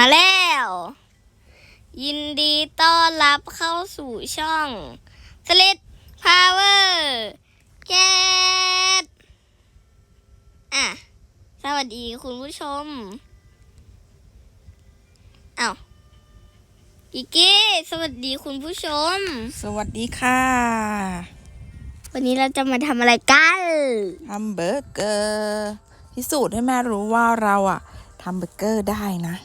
มาแล้ว ยินดีต้อนรับเข้าสู่ช่องสลิดพาวเวอร์แกตอะ สวัสดีคุณผู้ชมอ้าวกิกกี้สวัสดีคุณผู้ชม สวัสดีค่ะ วันนี้เราจะมาทำอะไรกันทำเบอร์เกอร์ พิสูจน์ให้แม่รู้ว่าเราอะทำเบอร์เกอร์ได้นะ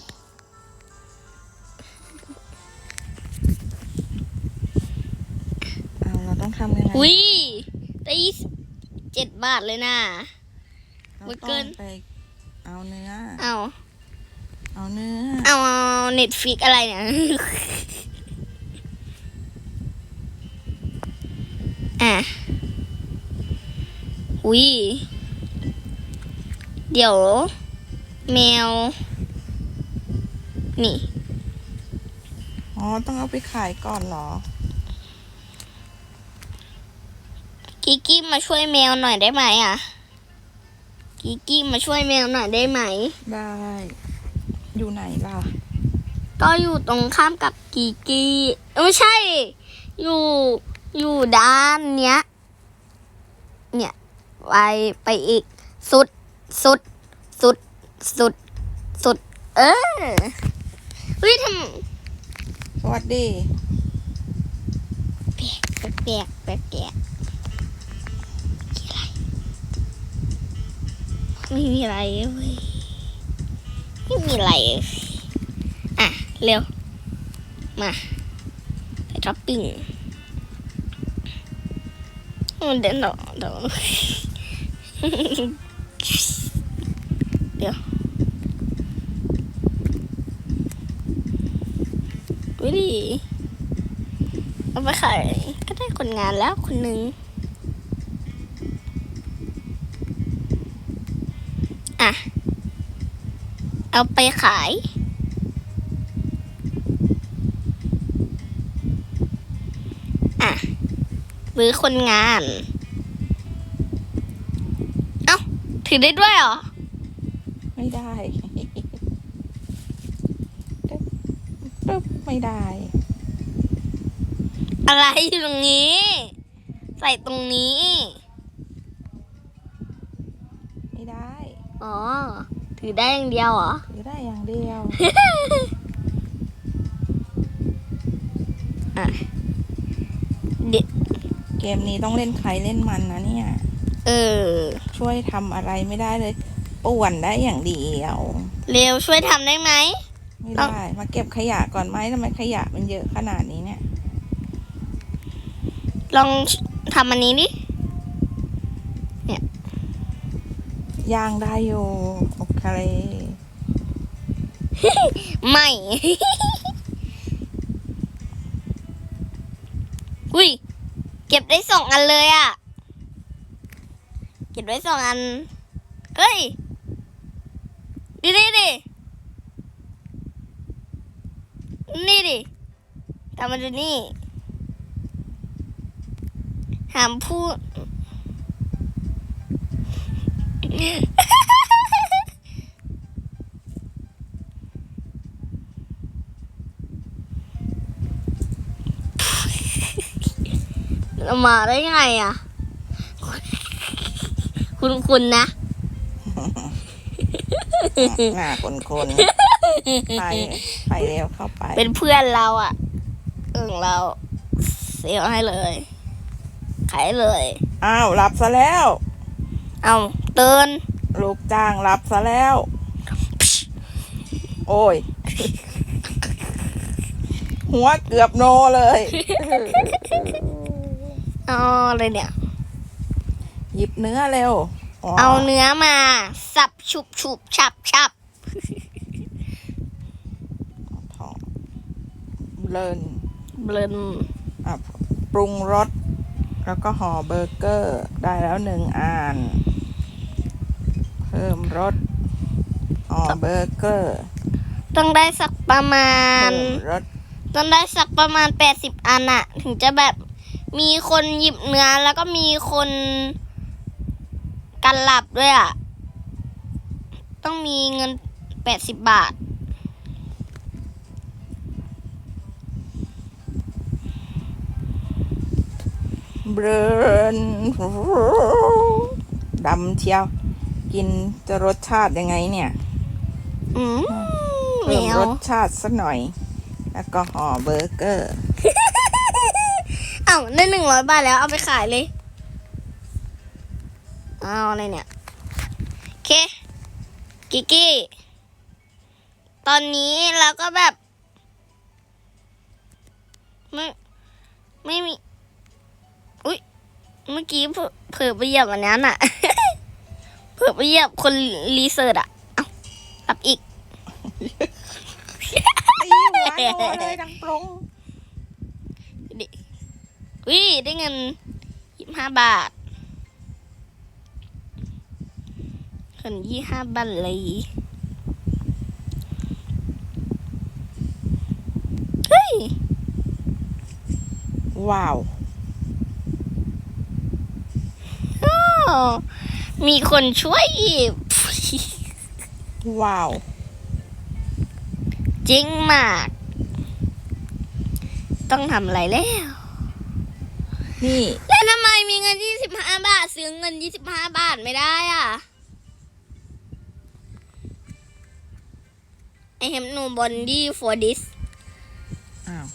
องทำยังไงอุ้ยได้ยี่สิบเจ็ดบาทเลยนะเราเบอร์เกต้ออร์งไปเอาเนื้อ เอาเอาเนื้อ เอาเน็ตฟิกอะไรเนี่ยอะอุ้ยเดี๋ยว แมว นี่ อ๋อ ต้องเอาไปขายก่อนเหรอ กิกกี้มาช่วยแมวหน่อยได้ไหมอะ กิกกี้มาช่วยแมวหน่อยได้ไหม ได้ อยู่ไหนล่ะ ก็อยู่ตรงข้ามกับกีกีเอ้ยไม่ใช่ อยู่อยู่ด้านเนี้ย เนี่ยไปไปอีก สุด สุด สุด สุด สุด เออเฮ้ยทสวัสดีำแปลกแปลกแปลกแปลก ไม่มีอะไรเว้ยไม่มีอะไรอะ เร็ว มาไปช้อปปิ้งเดี๋ยวเดี๋ยวเดี๋ยวเดี๋ยวดูดิเอาไปขายก็ได้คนงานแล้วคนหนึ่ง อะ เอาไปขาย อะหรือคนงาน เอ้า ถือได้ด้วยเหรอ ไม่ได้ตึ๊บตึ๊บไม่ได้ อะไรอยู่ตรงนี้ ใส่ตรงนี้ ไม่ได้ อ๋อ ถือได้อย่างเดียวเหรอ ถือได้อย่างเดียวเดี๋ยวเกมนี้ต้องเล่นใครเล่นมันนะเนี่ย เออ ช่วยทำอะไรไม่ได้เลยป่วนได้อย่างเดียว เร็วช่วยทำได้ไหม ไม่ได้ มาเก็บขยะก่อนไหมทำไมขยะมันเยอะขนาดนี้เนี่ย ลองทำอันนี้ดิ ย่างได้อยู่โอเคไม่ อุ้ย เก็บได้สองอันเลยอะเก็บได้สองอัน เฮ้ยดูนี่ดิ นี่ดิทำมาดูนี่หามพูด มาได้ไงอะ คุณคุณนะหน้าคนคนๆไปไปเร็วเข้าไป เป็นเพื่อนเราอะเอิงเราเสียให้เลย ขายเลย อ้าว รับซะแล้ว เอา เตือนลูกจ้างรับซะแล้ว โอ้ย หัวเกือบโนเลย เอาอะไรเนี่ย หยิบเนื้อเร็ว เอาเนื้อมา สับฉุบฉุบฉับฉับทองเลินเบลนอะปรุงรส แล้วก็ห่อเบอร์เกอร์ ได้แล้วหนึ่งอันเพิ่ม รถออเบอร์เกอร์ต้องได้สักประมาณ รสต้องได้สักประมาณแปดสิบอันอะถึงจะแบบมีคนหยิบเนื้อแล้วก็มีคนกันหลับด้วยอะต้องมีเงินแปดสิบบาทเบิร์นดำเชียว กินจะรสชาติยังไงเนี่ยอืมเหเพิ่นีมยวรสชาติสักหน่อย แล้วก็ห่อเบอร์เกอร์เอ้าได้หนึ่งร้อยบาทแล้วเอาไปขายเลยเอาอะไรเนี่ยโอเคกิกกี้ ตอนนี้เราก็แบบไม่ไม่มี อุ๊ยเมื่อกี้เผลอเผลอไปเหยียบอันนั้นอะ เผลอไปเหยียบคนรีเสิร์ชอะเอ้ารับอีกตีหัวโนเลยดังปรงวิได้เงินยี่ห้าบาทเงินยี่ห้าบาทเลยเฮ้ย ว้าวอ้าว มีคนช่วยหยิบ ว้าว จริงมาก ต้องทำอะไรแล้ว นี่ แล้วทำไมมีเงินยี่สิบห้าบาท ซื้อเงินยี่สิบห้าบาทไม่ได้อะ I have no body for this อ้าว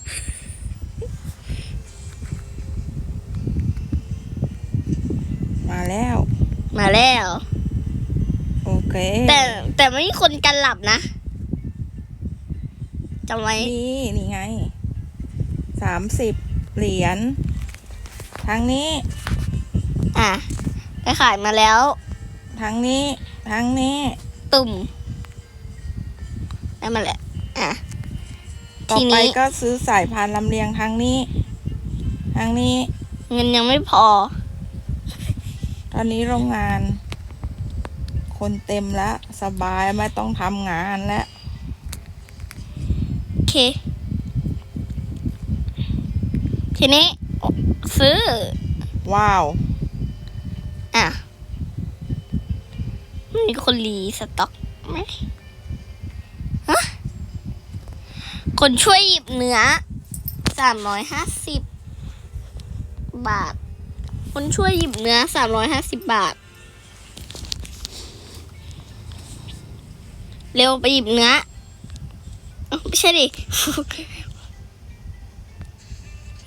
มาแล้ว มาแล้ว โอเคแต่แต่ไม่มีคนกันหลับนะจำไว้นี่นี่ไงสามสิบเหรียญทางนี้ อะไปขายมาแล้วทางนี้ทางนี้ ตุ่มได้มาแล้วอะต่อทีไปนี้ก็ซื้อสายพานลำเลียงทางนี้ ทางนี้ เงินยังไม่พอ ตอนนี้โรงงาน คนเต็มแล้ว สบายไม่ต้องทำงานแล้วโอเค ทีนี้ ซื้อ ว้าว อะ มีคนรีสต็อกไหมฮะ คนช่วยหยิบเนื้อสามร้อยห้าสิบบาท คนช่วยหยิบเนื้อสามร้อยห้าสิบบาท เร็วไปหยิบเนื้อเอ้าไม่ใช่ดิ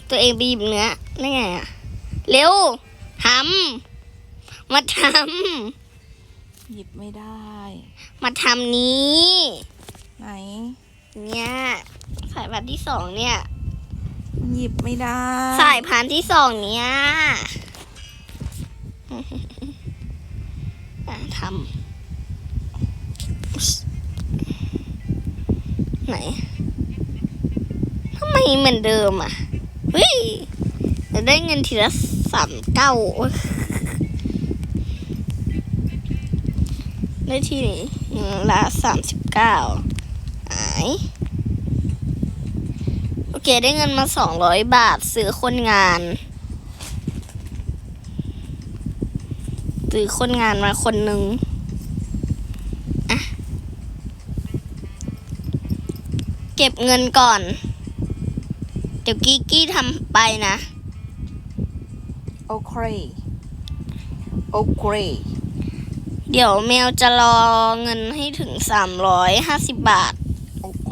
ตัวเองไปหยิบเนื้อได้ไงอะเร็วทำมาทหยิบไม่ได้ำมาทำนี้ ไหน เนี่ยสายพันธุ์ที่สองเนี่ย หยิบไม่ได้ สายพันธุ์ที่สองเนี่ยอะ ทำไหนทำไมเหมือนเดิมอะเฮ้ยจะได้เงินทีละสามเก้าได้ทีนี้ละสามสิบเก้าหายโอเคได้เงินมาสองร้อยบาทซื้อคนงาน ซื้อคนงานมาคนหนึ่งอะเก็บเงินก่อน เดี๋ยวกี้กี้ทำไปนะ โอเค โอเค เดี๋ยวแมวจะรอเงินให้ถึงสามร้อยห้าสิบบาท โอเค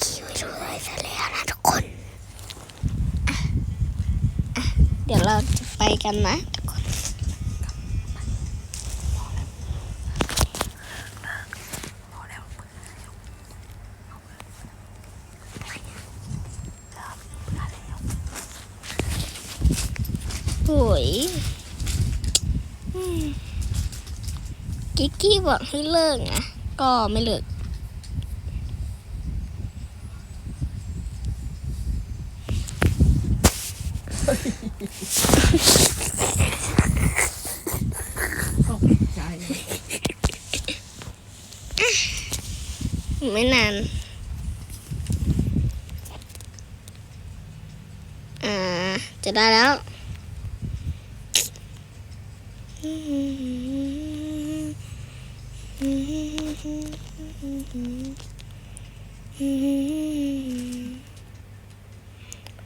กี้ไม่รู้อะไรซะแล้วนะทุกคนอะอะเดี๋ยวเราจะไป กันนะทุกคนโอ้ยกิ๊กกี้บอกให้เลิกนะ ก็ไม่เลิก ใจ ไม่นานอ่า จะได้แล้ว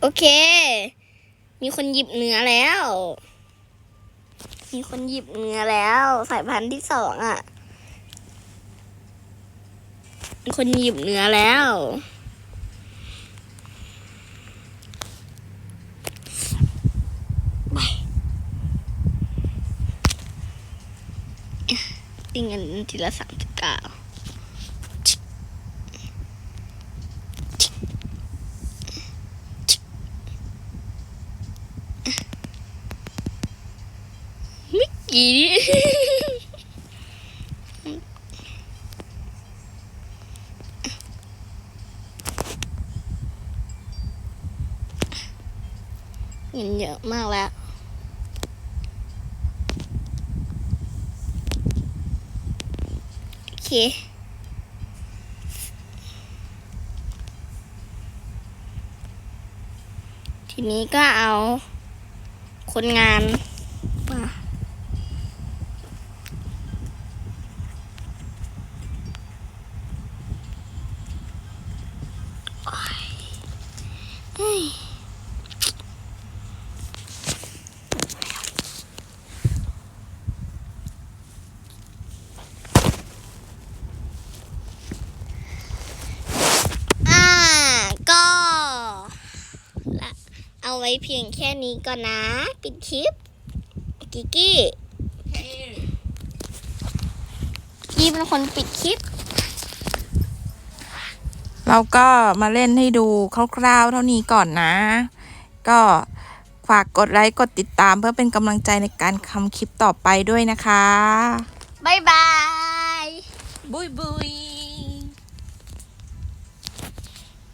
โอเค มีคนหยิบเนื้อแล้ว มีคนหยิบเนื้อแล้ว สายพันธุ์ที่สองอะ คนหยิบเนื้อแล้ว ติงเงินทีละสามสิบเก้าเมื่ อกี้นี่เงินเยอะมากแล้วโอเคทีนี้ก็เอาคนงานมา โอ๊ยเฮ้ยอ่า ก็ละ เอาไว้เพียงแค่นี้ก่อนนะ ปิดคลิป กิกกี้ กี้เป็นคนปิดคลิป เราก็มาเล่นให้ดูคร่าวๆเท่านี้ก่อนนะ ก็ฝากกดไลค์กดติดตามเพื่อเป็นกำลังใจในการทำคลิปต่อไปด้วยนะคะ บ๊ายบาย บุยบุย